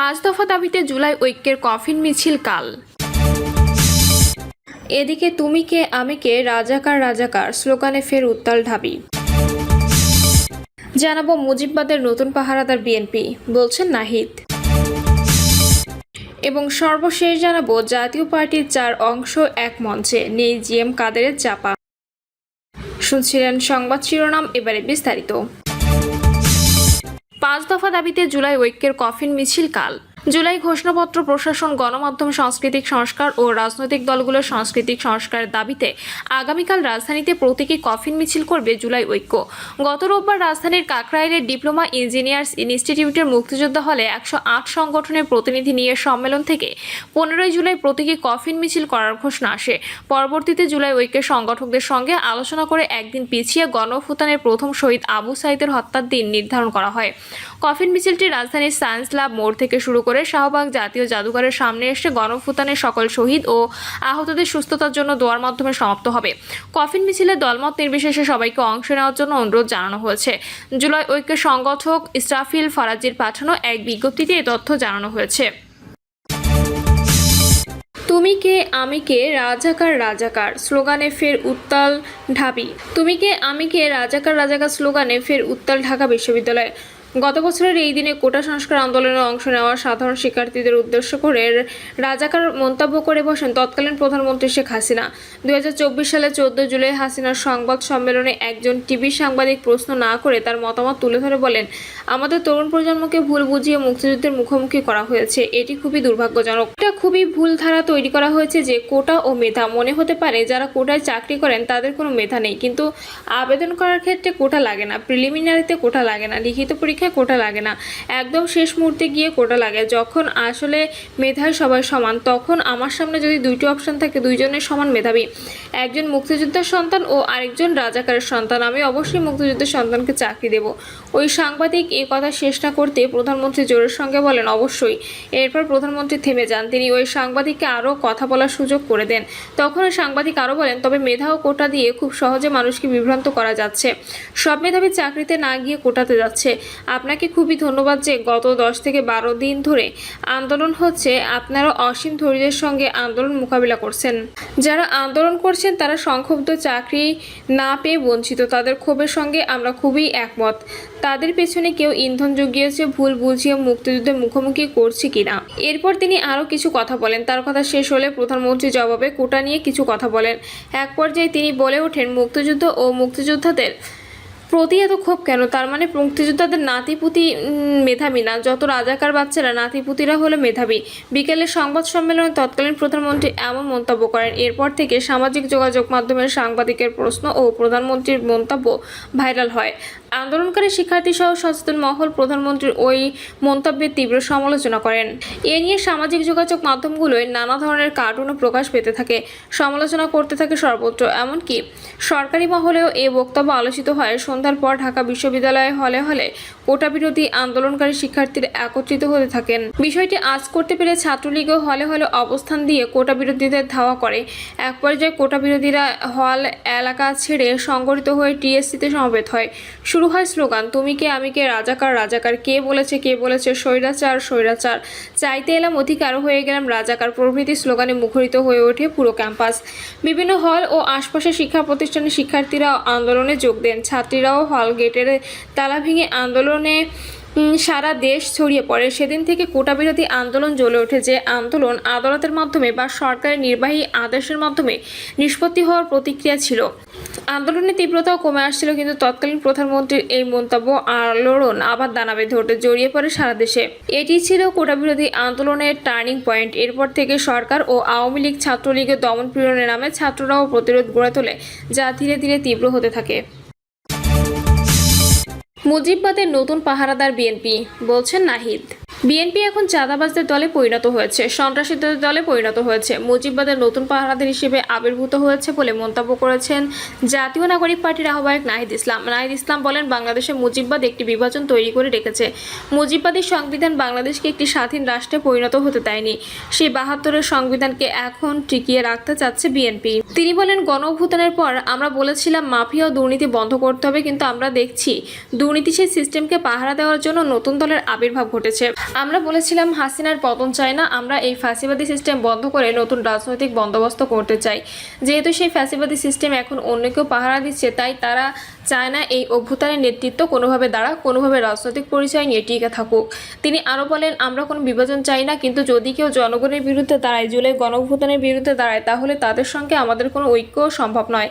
পাঁচ দফা দাবিতে জুলাই ঐক্যের কফিন মিছিল কাল। এদিকে তুমি কে, আমি কে, রাজাকার রাজাকার, স্লোগানে ফের উত্তাল ঢাবি। জানাব মুজিববাদের নতুন পাহারাদার বিএনপি, বলছেন নাহিদ। এবং সর্বশেষ জানাব জাতীয় পার্টির চার অংশ এক মঞ্চে, নেই জিএম কাদেরের চাপা। শুনছিলেন সংবাদ শিরোনাম, এবারে বিস্তারিত। পাঁচ দফা দাবিতে জুলাই ঐক্যের কফিন মিছিল কাল। জুলাই ঘোষণাপত্র প্রশাসন, গণমাধ্যম, সাংস্কৃতিক সংস্কার ও রাজনৈতিক দলগুলোর সাংস্কৃতিক সংস্কারের দাবিতে আগামীকাল রাজধানীতে প্রতীকী কফিন মিছিল করবে জুলাই ঐক্য। গত রোববার রাজধানীর কাকরাইলের ডিপ্লোমা ইঞ্জিনিয়ার্স ইনস্টিটিউটের মুক্তিযোদ্ধা হলে একশো আট সংগঠনের প্রতিনিধি নিয়ে সম্মেলন থেকে পনেরোই জুলাই প্রতীকী কফিন মিছিল করার ঘোষণা আসে। পরবর্তীতে জুলাই ঐক্যের সংগঠকদের সঙ্গে আলোচনা করে একদিন পিছিয়ে গণফুতানের প্রথম শহীদ আবু সাইদের হত্যার দিন নির্ধারণ করা হয়। কফিন মিছিলটি রাজধানীর সায়েন্স ল্যাব মোড় থেকে শুরু করে শাহবাগ জাতীয় জাদুঘরের সামনে এসে গণফুতানের সকল শহীদ ও আহতদের সুস্থতার জন্য দোয়ার মাধ্যমে সমাপ্ত হবে। কফিন মিছিলে দলমত নির্বিশেষে সবাইকে অংশ নেওয়ার জন্য অনুরোধ জানানো হয়েছে। জুলাই ঐক্যের সংগঠক ইস্টাফিল ফারাজির পাঠানো এক বিজ্ঞপ্তিতে এ তথ্য জানানো হয়েছে। তুমি কে, আমি কে, রাজাকার রাজাকার, স্লোগানে ফের উত্তাল ঢাবি। তুমি কে, আমি কে, রাজাকার রাজাকার, স্লোগানে ফের উত্তাল ঢাকা বিশ্ববিদ্যালয়। গত বছরের এই দিনে কোটা সংস্কার আন্দোলনে অংশ নেওয়া সাধারণ শিক্ষার্থীদের উদ্দেশ্য করে রাজাকার মন্তব্য করে বসেন তৎকালীন প্রধানমন্ত্রী শেখ হাসিনা। দুই সালে চোদ্দ জুলাই হাসিনার সংবাদ সম্মেলনে একজন টিভি সাংবাদিক প্রশ্ন না করে তার মতামত তুলে ধরে বলেন, আমাদের তরুণ প্রজন্মকে ভুল বুঝিয়ে মুক্তিযুদ্ধের মুখোমুখি করা হয়েছে। এটি খুবই দুর্ভাগ্যজনক। এটা খুবই ভুল ধারা তৈরি করা হয়েছে যে কোটা ও মেধা মনে হতে পারে যারা কোটায় চাকরি করেন তাদের কোনো মেধা নেই। কিন্তু আবেদন করার ক্ষেত্রে কোটা লাগে না, প্রিলিমিনারিতে কোটা লাগে না। লিখিত পরীক্ষায় কোটা লাগে না। একদম শেষ মুহূর্তে গিয়ে কোটা লাগে। যখন আসলে মেধায় সবাই সমান, তখন আমার সামনে যদি দুইটি অপশন থাকে, দুইজনের সমান মেধাবী। একজন মুক্তিযোদ্ধার সন্তান ও আরেকজন রাজাকারের সন্তান। আমি অবশ্যই মুক্তিযুদ্ধের সন্তানকে চাকরি দেব। ওই সাংবাদিক এই কথা শেষ না করতে প্রধানমন্ত্রী জোরের সঙ্গে বলেন, অবশ্যই। এরপর প্রধানমন্ত্রী থেমে যান। তিনি ওই সাংবাদিককে আরও কথা বলার সুযোগ করে দেন। তখন ওই সাংবাদিক আরও বলেন, তবে মেধা ও কোটা দিয়ে খুব সহজে মানুষকে বিভ্রান্ত করা যাচ্ছে। সব মেধাবী চাকরিতে না গিয়ে কোটাতে যাচ্ছে। আপনাকে খুবই ধন্যবাদ যে গত দশ থেকে বারো দিন ধরে আন্দোলন হচ্ছে, আপনারা অসীম ধৈর্যের সঙ্গে আন্দোলন মোকাবিলা করছেন। যারা আন্দোলন করছেন, তারা সংক্ষুব্ধ চাকরি না পেয়ে বঞ্চিত। তাদের ক্ষোভের সঙ্গে আমরা খুবই একমত। তাদের পেছনে কেউ ইন্ধন জুগিয়েছে, ভুল বুঝিয়ে মুক্তিযুদ্ধের মুখোমুখি করছে কিনা? এরপর তিনি আরও কিছু কথা বলেন। তার কথা শেষ হলে প্রধানমন্ত্রী জবাবে কোটা নিয়ে কিছু কথা বলেন। এক পর্যায়ে তিনি বলে ওঠেন, মুক্তিযুদ্ধ ও মুক্তিযোদ্ধাদের প্রতি এত ক্ষোভ কেন? তার মানে মুক্তিযোদ্ধাদের নাতিপুতি মেধাবী না? যত রাজাকার বাচ্চারা নাতিপুতিরা হলো মেধাবী। বিকেলে সংবাদ সম্মেলনে তৎকালীন প্রধানমন্ত্রী এমন মন্তব্য করেন। এরপর থেকে সামাজিক যোগাযোগ মাধ্যমের সাংবাদিকের প্রশ্ন ও প্রধানমন্ত্রীর মন্তব্য ভাইরাল হয়। আন্দোলনকারী শিক্ষার্থী সহ সচেতন মহল প্রধানমন্ত্রীর ওই মন্তব্যের তীব্র সমালোচনা করেন। এ নিয়ে সামাজিক যোগাযোগ মাধ্যমগুলোয় নানা ধরনের কার্টুনও প্রকাশ পেতে থাকে, সমালোচনা করতে থাকে সর্বত্র। এমনকি সরকারি মহলেও এ বক্তব্য আলোচিত হয়। সন্ধ্যার পর ঢাকা বিশ্ববিদ্যালয়ে হলে হলে কোটা বিরোধী আন্দোলনকারী শিক্ষার্থীরা একত্রিত হতে থাকেন। বিষয়টি আজ করতে পেরে ছাত্রলীগও হলে হলে অবস্থান দিয়ে কোটা বিরোধীদের ধাওয়া করে। এক পর্যায়ে কোটা বিরোধীরা হল এলাকা ছেড়ে সংগঠিত হয়ে টিএসসিতে সমবেত হয়। শুরু হয় স্লোগান, তুমি কে, আমি কে, রাজাকার রাজাকার, কে বলেছে কে বলেছে, স্বৈরাচার স্বৈরাচার। চাইতে এলাম অধিকার হয়ে গেলাম রাজাকার প্রভৃতি স্লোগানে মুখরিত হয়ে ওঠে পুরো ক্যাম্পাস। বিভিন্ন হল ও আশপাশের শিক্ষা প্রতিষ্ঠানের শিক্ষার্থীরা আন্দোলনে যোগ দেন। ছাত্রীরাও হল গেটের তালা ভেঙে আন্দোলনে সারা দেশ ছড়িয়ে পড়ে। সেদিন থেকে কোটা বিরোধী আন্দোলন জ্বলে ওঠে যে আন্দোলন আদালতের মাধ্যমে বা সরকারের নির্বাহী আদেশের মাধ্যমে নিষ্পত্তি হওয়ার প্রতিক্রিয়া ছিল। আন্দোলনের তীব্রতাও কমে আসছিল, কিন্তু তৎকালীন প্রধানমন্ত্রীর এই মন্তব্য আলোড়ন আবার দানা বেঁধে ওঠে জড়িয়ে পড়ে সারা দেশে। এটি ছিল কোটা বিরোধী আন্দোলনের টার্নিং পয়েন্ট। এরপর থেকে সরকার ও আওয়ামী লীগ ছাত্রলীগের দমন পীড়নের নামে ছাত্ররাও প্রতিরোধ গড়ে তোলে, যা ধীরে ধীরে তীব্র হতে থাকে। মুজিববাদের নতুন পাহারাদার বিএনপি, বলছেন নাহিদ। বিএনপি এখন চাঁদাবাজদের দলে পরিণত হয়েছে, সন্ত্রাসীদের দলে পরিণত হয়েছে। মুজিববাদের নতুন পাহারাদার হিসেবে আবির্ভূত হয়েছে বলে মন্তব্য করেছেন জাতীয় নাগরিক পার্টির আহ্বায়ক নাহিদ ইসলাম। নাহিদ ইসলাম বলেন, বাংলাদেশে মুজিববাদ একটি বিভাজন তৈরি করে রেখেছে। মুজিববাদী সংবিধান বাংলাদেশকে একটি স্বাধীন রাষ্ট্রে পরিণত হতে দেয়নি। সেই বাহাত্তরের সংবিধানকে এখন টিকিয়ে রাখতে চাচ্ছে বিএনপি। তিনি বলেন গণ পর আমরা বলেছিলাম, মাফিয়া ও দুর্নীতি বন্ধ করতে হবে, কিন্তু আমরা দেখছি দুর্নীতি সেই সিস্টেমকে পাহারা দেওয়ার জন্য নতুন দলের আবির্ভাব ঘটেছে। আমরা বলেছিলাম হাসিনার পতন চাই না, আমরা এই ফ্যাসিবাদী সিস্টেম বন্ধ করে নতুন রাজনৈতিক বন্দোবস্ত করতে চাই। যেহেতু সেই ফ্যাসিবাদী সিস্টেম এখন অন্য কেউ পাহারা দিচ্ছে, তাই তারা চায় না এই অভ্যুত্থানের নেতৃত্ব কোনোভাবে দাঁড়া কোনোভাবে রাজনৈতিক পরিচয় নিয়ে টিকে থাকুক। তিনি আরও বলেন, আমরা কোনো বিভাজন চাই না, কিন্তু যদি কেউ জনগণের বিরুদ্ধে দাঁড়ায়, জুলাই গণঅভ্যুত্থানের বিরুদ্ধে দাঁড়ায়, তাহলে তাদের সঙ্গে আমাদের কোনো ঐক্য সম্ভব নয়।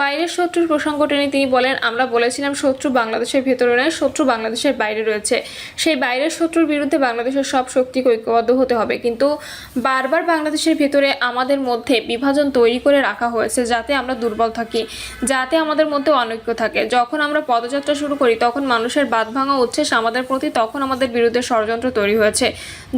বাইরের শত্রুর প্রসঙ্গ টেনে তিনি বলেন, আমরা বলেছিলাম শত্রু বাংলাদেশের ভেতরে নয়, শত্রু বাংলাদেশের বাইরে রয়েছে। সেই বাইরের শত্রুর বিরুদ্ধে বাংলাদেশের সব শক্তিকে ঐক্যবদ্ধ হতে হবে। কিন্তু বারবার বাংলাদেশের ভেতরে আমাদের মধ্যে বিভাজন তৈরি করে রাখা হয়েছে যাতে আমরা দুর্বল থাকি, যাতে আমাদের মধ্যে অনৈক্য থাকে। যখন আমরা পদযাত্রা শুরু করি, তখন মানুষের বাদ ভাঙা উচ্ছ্বাস আমাদের প্রতি, তখন আমাদের বিরুদ্ধে ষড়যন্ত্র তৈরি হয়েছে।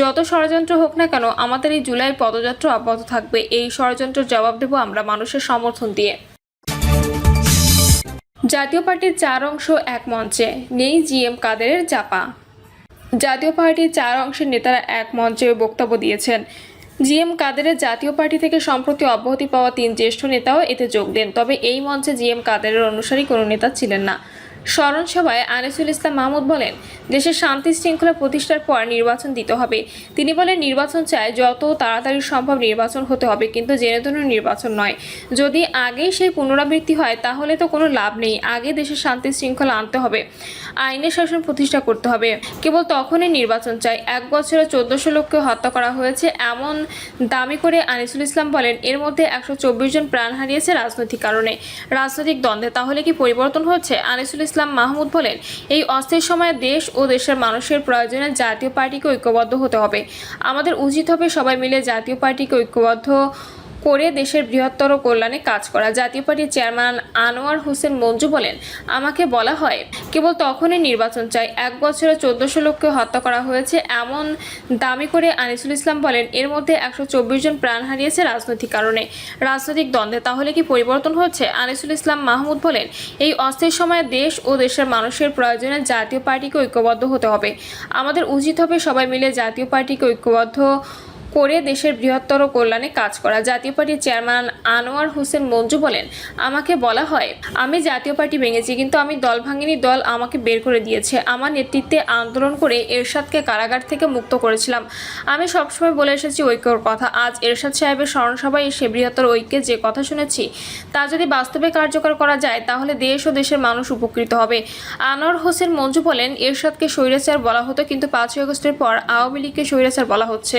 যত ষড়যন্ত্র হোক না কেন, আমাদের এই জুলাই পদযাত্রা অব্যাহত থাকবে। এই ষড়যন্ত্রের জবাব দেব আমরা মানুষের সমর্থন দিয়ে। জাতীয় পার্টির চার অংশ এক মঞ্চে, নেই জিএম কাদেরের চাপা। জাতীয় পার্টির চার অংশের নেতারা এক মঞ্চে বক্তব্য দিয়েছেন। জিএম কাদেরের জাতীয় পার্টি থেকে সম্প্রতি অব্যাহতি পাওয়া তিন জ্যেষ্ঠ নেতাও এতে যোগ দেন, তবে এই মঞ্চে জি এম কাদেরের অনুসারী কোনো নেতা ছিলেন না। স্মরণ সভায় আনিসুল ইসলাম মাহমুদ বলেন, দেশের শান্তি শৃঙ্খলা প্রতিষ্ঠার পর নির্বাচন দিতে হবে। তিনি বলেন, নির্বাচন চায় যত তাড়াতাড়ি সম্ভব নির্বাচন হতে হবে, কিন্তু জেনে ধরে নির্বাচন নয়। যদি আগেই সেই পুনরাবৃত্তি হয়, তাহলে তো কোনো লাভ নেই। আগে দেশের শান্তি শৃঙ্খলা আনতে হবে। আইনের শাসন প্রতিষ্ঠা করতে হবে। কেবল তখনই নির্বাচন চাই। এক বছরে চোদ্দশো লোককে হত্যা করা হয়েছে এমন দামি করে আনিসুল ইসলাম বলেন, এর মধ্যে একশো চব্বিশ জন প্রাণ হারিয়েছে রাজনৈতিক কারণে। রাজনৈতিক দ্বন্দ্বে তাহলে কি পরিবর্তন হচ্ছে? আনিসুল ইসলাম মাহমুদ বলেন, এই অস্থির সময়ে দেশ ও দেশের মানুষের প্রয়োজনে জাতীয় পার্টিকে ঐক্যবদ্ধ হতে হবে। আমাদের উচিত হবে সবাই মিলে জাতীয় পার্টিকে ঐক্যবদ্ধ করে দেশের বৃহত্তর কল্যাণে কাজ করা। জাতীয় পার্টির চেয়ারম্যান আনোয়ার হোসেন মঞ্জু বলেন, আমাকে বলা হয়, কেবল তখনই নির্বাচন চাই। এক বছরে চোদ্দশো লোককে হত্যা করা হয়েছে এমন দামি করে আনিসুল ইসলাম বলেন, এর মধ্যে একশো চব্বিশ জন প্রাণ হারিয়েছে রাজনৈতিক কারণে। রাজনৈতিক দ্বন্দ্বে তাহলে কি পরিবর্তন হচ্ছে? আনিসুল ইসলাম মাহমুদ বলেন, এই অস্থির সময়ে দেশ ও দেশের মানুষের প্রয়োজনে জাতীয় পার্টিকে ঐক্যবদ্ধ হতে হবে। আমাদের উচিত হবে সবাই মিলে জাতীয় পার্টিকে ঐক্যবদ্ধ করে দেশের বৃহত্তর কল্যাণে কাজ করা। জাতীয় পার্টির চেয়ারম্যান আনোয়ার হোসেন মঞ্জু বলেন, আমাকে বলা হয়, আমি জাতীয় পার্টি ভেঙেছি, কিন্তু আমি দল ভাঙিনি, দল আমাকে বের করে দিয়েছে। আমার নেতৃত্বে আন্দোলন করে এরশাদকে কারাগার থেকে মুক্ত করেছিলাম। আমি সবসময় বলে এসেছি ঐক্যর কথা। আজ এরশাদ সাহেবের স্মরণসভায় এসে বৃহত্তর ঐক্যে যে কথা শুনেছি, তা যদি বাস্তবে কার্যকর করা যায়, তাহলে দেশ ও দেশের মানুষ উপকৃত হবে। আনোয়ার হোসেন মঞ্জু বলেন, এরশাদকে স্বৈরাচার বলা হতো, কিন্তু পাঁচই আগস্টের পর আওয়ামী লীগকে স্বৈরাচার বলা হচ্ছে।